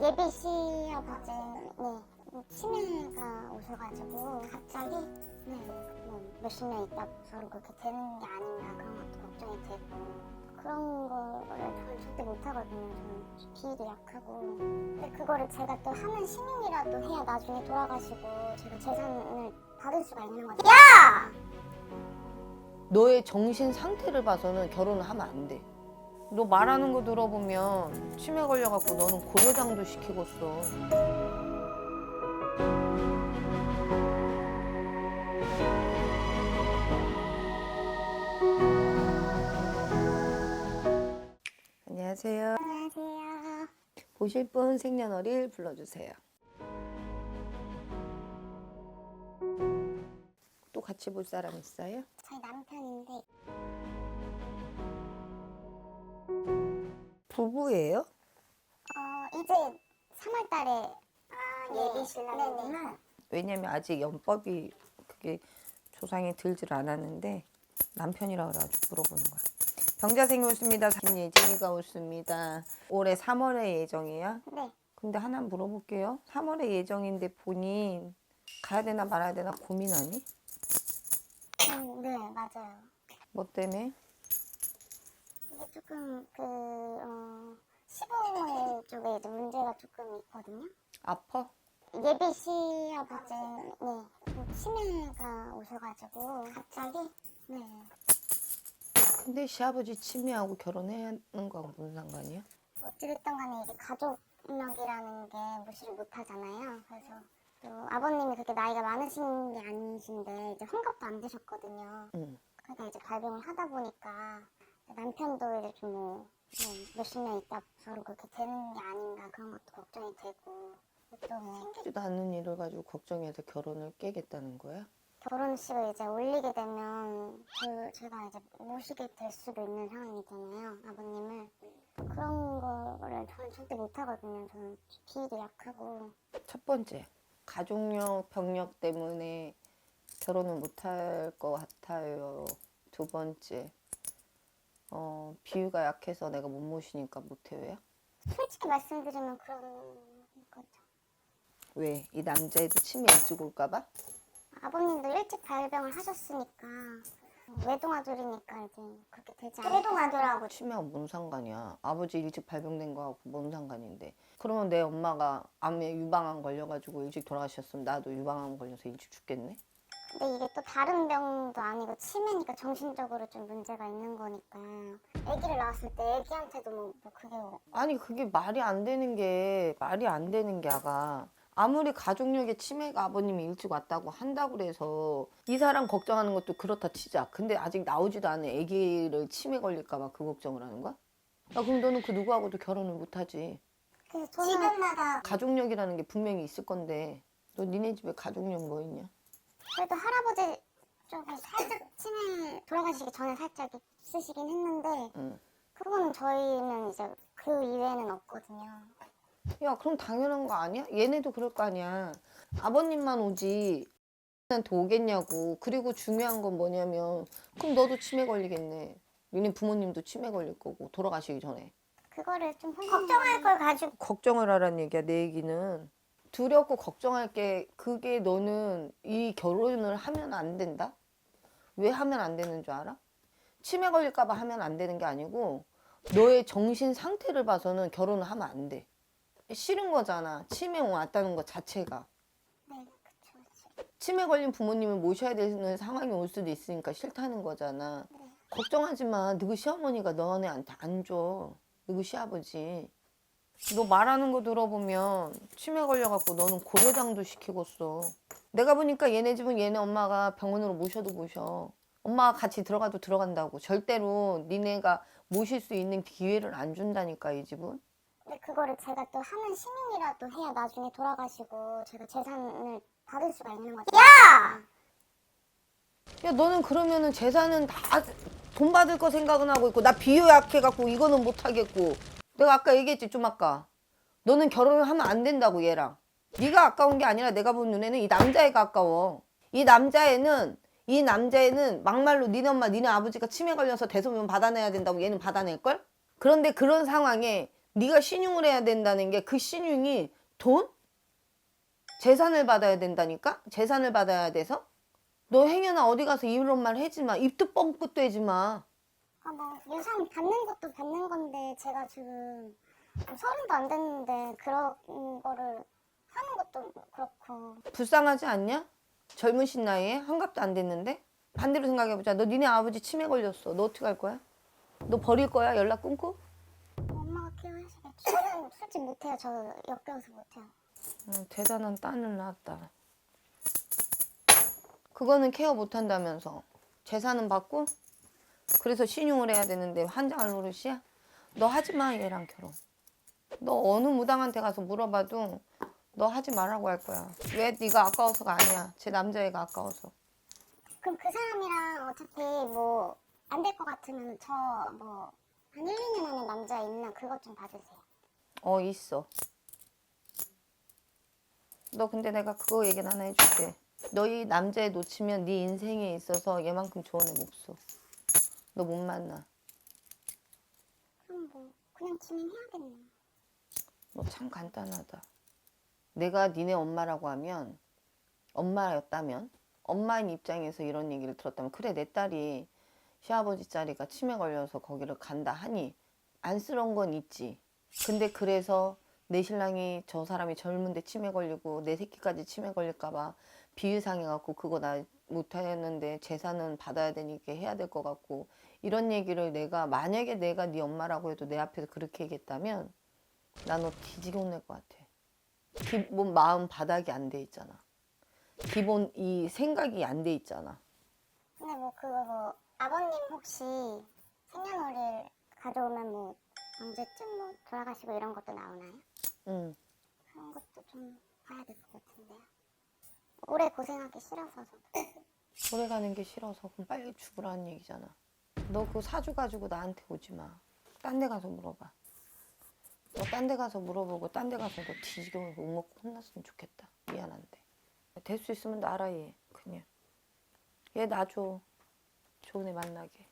예비 시아버지는 치매가 오셔가지고 갑자기 네, 뭐 몇십 년 있다 바로 그렇게 되는 게 아닌가 그런 것도 걱정이 되고 그런 거를 저는 절대 못하거든요. 저는 비위도 약하고 근데 그거를 제가 또 하는 시민이라도 해야 나중에 돌아가시고 제가 재산을 받을 수가 있는 거죠. 야! 너의 정신 상태를 봐서는 결혼을 하면 안 돼. 너 말하는 거 들어보면 치매 걸려갖고 너는 고려장도 시키고서. 안녕하세요. 안녕하세요. 보실 분 생년월일 불러주세요. 또 같이 볼 사람 있어요? 저희 부부예요? 어, 이제 3월 달에 예비 신랑이구나. 왜냐면 아직 연법이 그게 조상이 들질 않았는데 남편이라 그래가지고 물어보는 거야. 병자생이 옳습니다. 김예진이가 옳습니다. 올해 3월에 예정이야. 네. 근데 하나 물어볼게요. 3월에 예정인데 본인 가야 되나 말아야 되나 고민하니? 음, 네, 맞아요. 뭐 때문에? 이게 조금 그 어, 시부모님 쪽에 이제 문제가 조금 있거든요. 아파? 예비 시아버지는 네, 치매가 오셔가지고 갑자기 네. 근데 시아버지 치매하고 결혼해야 하는 거하고 무슨 상관이야? 어찌됐든 간에 이게 가족력이라는 게 무시를 못 하잖아요. 그래서 또 아버님이 그렇게 나이가 많으신 게 아니신데 이제 환갑도 안 되셨거든요. 응. 그러니까 이제 발병을 하다 보니까 남편도 좀 뭐, 뭐 몇십 년 있다 바로 그렇게 되는 게 아닌가 그런 것도 걱정이 되고 또뭐 생기지도 않는 일을 가지고 걱정해서 결혼을 깨겠다는 거야? 결혼식을 이제 올리게 되면 저, 제가 이제 모시게 될 수도 있는 상황이잖아요 아버님을 그런 거를 저는 절대 못 하거든요 저는 비위도 약하고 첫 번째, 가족력, 병력 때문에 결혼을 못할 것 같아요. 두 번째, 어, 비위가 약해서 내가 못 모시니까 못해요야? 솔직히 말씀드리면 그런 거죠 왜? 이 남자애도 치매 일찍 올까봐? 아버님도 일찍 발병을 하셨으니까 외동아들이니까 이제 그렇게 되지 않을까 외동아들하고 치매하고 뭔 상관이야? 아버지 일찍 발병된 거하고 뭔 상관인데? 그러면 내 엄마가 암에 유방암 걸려가지고 일찍 돌아가셨으면 나도 유방암 걸려서 일찍 죽겠네? 근데 이게 또 다른 병도 아니고 치매니까 정신적으로 좀 문제가 있는 거니까. 아기를 낳았을 때 아기한테도 뭐, 뭐 그게 뭐. 아니 그게 말이 안 되는 게 말이 안 되는 게 아가. 아무리 가족력에 치매가 아버님이 일찍 왔다고 한다고 그래서 이 사람 걱정하는 것도 그렇다 치자. 근데 아직 나오지도 않은 아기를 치매 걸릴까 봐 그 걱정을 하는 거야? 야 그럼 너는 그 누구하고도 결혼을 못하지? 그래서 저는 집마다 가족력이라는 게 분명히 있을 건데 너 니네 집에 가족력 뭐 있냐? 그래도 할아버지 쪽에 살짝 치매 돌아가시기 전에 살짝 있으시긴 했는데 응. 그거는 저희는 이제 그 이외에는 없거든요. 야 그럼 당연한 거 아니야? 얘네도 그럴 거 아니야. 아버님만 오지 한테 오겠냐고. 그리고 중요한 건 뭐냐면 그럼 너도 치매 걸리겠네. 니네 부모님도 치매 걸릴 거고 돌아가시기 전에. 그거를 좀 걱정할 걸 가지고 걱정을 하라는 얘기야 내 얘기는 두렵고 걱정할 게 그게 너는 이 결혼을 하면 안 된다? 왜 하면 안 되는 줄 알아? 치매 걸릴까 봐 하면 안 되는 게 아니고 너의 정신 상태를 봐서는 결혼을 하면 안 돼. 싫은 거잖아. 치매 왔다는 것 자체가. 네 그쵸 치매 걸린 부모님을 모셔야 되는 상황이 올 수도 있으니까 싫다는 거잖아. 걱정하지 마. 누구 시어머니가 너네한테 안 줘. 누구 시아버지. 너 말하는 거 들어보면 치매 걸려갖고 너는 고려장도 시키고서. 내가 보니까 얘네 집은 얘네 엄마가 병원으로 모셔도 모셔. 엄마가 같이 들어가도 들어간다고. 절대로 니네가 모실 수 있는 기회를 안 준다니까 이 집은. 근데 그거를 제가 또 하는 시민이라도 해야 나중에 돌아가시고 제가 재산을 받을 수가 있는 거죠 야! 야 너는 그러면은 재산은 다 돈 받을 거 생각은 하고 있고 나 비유 약해갖고 이거는 못 하겠고 내가 아까 얘기했지 좀 아까 너는 결혼을 하면 안 된다고 얘랑 네가 아까운 게 아니라 내가 본 눈에는 이 남자애가 아까워 이 남자애는 이 남자애는 막말로 니네 엄마 니네 아버지가 치매 걸려서 대소변 받아내야 된다고 얘는 받아낼걸? 그런데 그런 상황에 네가 신용을 해야 된다는 게 그 신용이 돈? 재산을 받아야 된다니까? 재산을 받아야 돼서? 너 행여나 어디 가서 이런 말 하지 마. 입도 뻥끗도 하지 마. 아, 뭐 유산 받는 것도 받는 건데 제가 지금 서른도 안 됐는데 그런 거를 하는 것도 그렇고 불쌍하지 않냐? 젊으신 나이에 한갑도 안 됐는데? 반대로 생각해보자. 너 니네 아버지 치매 걸렸어. 너 어떻게 할 거야? 너 버릴 거야? 연락 끊고? 엄마가 케어하시겠죠. 저는 솔직히 못해요. 저 역겨워서 못해요. 응, 대단한 딸을 낳았다. 그거는 케어 못한다면서. 재산은 받고? 그래서 신용을 해야 되는데 환장할 노릇이야? 너 하지 마 얘랑 결혼. 너 어느 무당한테 가서 물어봐도 너 하지 말라고 할 거야. 왜 네가 아까워서가 아니야. 제 남자애가 아까워서. 그럼 그 사람이랑 어차피 뭐 안 될 것 같으면 저 뭐 한 1, 2년 하는 남자 있나 그것 좀 봐주세요. 어 있어. 너 근데 내가 그거 얘기는 하나 해줄게. 너희 남자애 놓치면 네 인생에 있어서 얘만큼 좋은 애못 써. 너 못 만나. 그럼 뭐 그냥 진행해야겠네. 너 참 간단하다. 내가 니네 엄마라고 하면 엄마였다면 엄마인 입장에서 이런 얘기를 들었다면 그래 내 딸이 시아버지 자리가 치매 걸려서 거기를 간다 하니 안쓰러운 건 있지. 근데 그래서 내 신랑이 저 사람이 젊은데 치매 걸리고 내 새끼까지 치매 걸릴까봐 비위상해갖고 그거 나 못하였는데 재산은 받아야 되니까 해야 될 것 같고 이런 얘기를 내가 만약에 내가 네 엄마라고 해도 내 앞에서 그렇게 얘기했다면 나 너 뒤지게 혼낼 것 같아. 기본 마음 바닥이 안 돼 있잖아. 기본 이 생각이 안 돼 있잖아. 근데 뭐 그거 뭐 아버님 혹시 생년월일 가져오면 뭐 언제쯤 뭐 돌아가시고 이런 것도 나오나요? 응. 그런 것도 좀 봐야 될 것 같은데요. 오래 고생하기 싫어서 저도. 오래 가는 게 싫어서 그럼 빨리 죽으라는 얘기잖아. 너그 사주 가지고 나한테 오지 마. 딴 데 가서 물어봐. 너 딴 데 가서 물어보고 딴 데 가서 너 뒤지게 욕 먹고 혼났으면 좋겠다. 미안한데. 될 수 있으면 나라 얘 그냥. 얘 놔줘. 좋은 애 만나게.